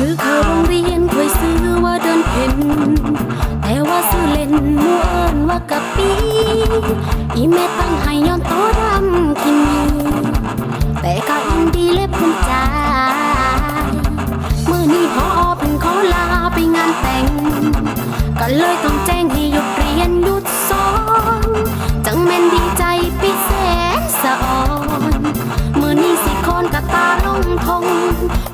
ซื้อเข้าโรงเรียนเคยซื้อว่าเดินเพ่นแต่ว่าซื้อเล่นมัวเอิญว่ากะปีอีแม่ตั้งให้ย้อนโตดำกินอยู่แต่ก็อินดีเล็บภูมิใจเมื่อนี้พอเป็นงขอลาไปงานแต่ง ก็เลยต้องแจ้งให้หยุดเรียนหยุดสอนจังแม่นดีใจปิแสนสะอ่อน เมื่อนี้สิคอนกะตาลงทง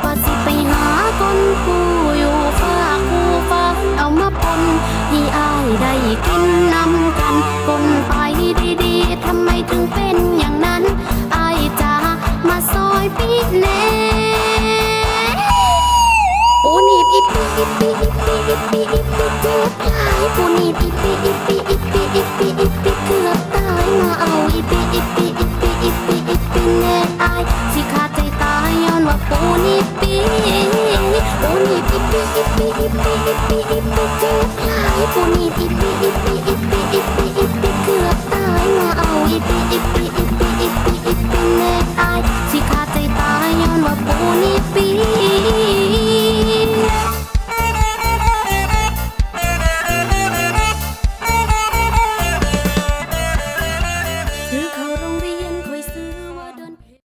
ว่าสิไปหา คนผู้อยู่ฝากผู้ฟังเอามาปนให้อายได้กินนำกันปนไปดีๆทำไมถึงเป็นอย่างนั้นอายจะมาซอยปีแน่ปูนีบอีปีอีปีอีปีอีปีอีปีเจ็บหลายปูนีบอีปีอีปีอีปีอีปีอีปีเกือบตายมาเอาอีปีอีปีอีปีอีปีอีปีแน่อายสิขาดใจตายย้อนว่าปูนีบปี นีบอีปีอีปีอีปีอีปีอีปีเจ็บหลายปูนีบอีปีอีปีอีปี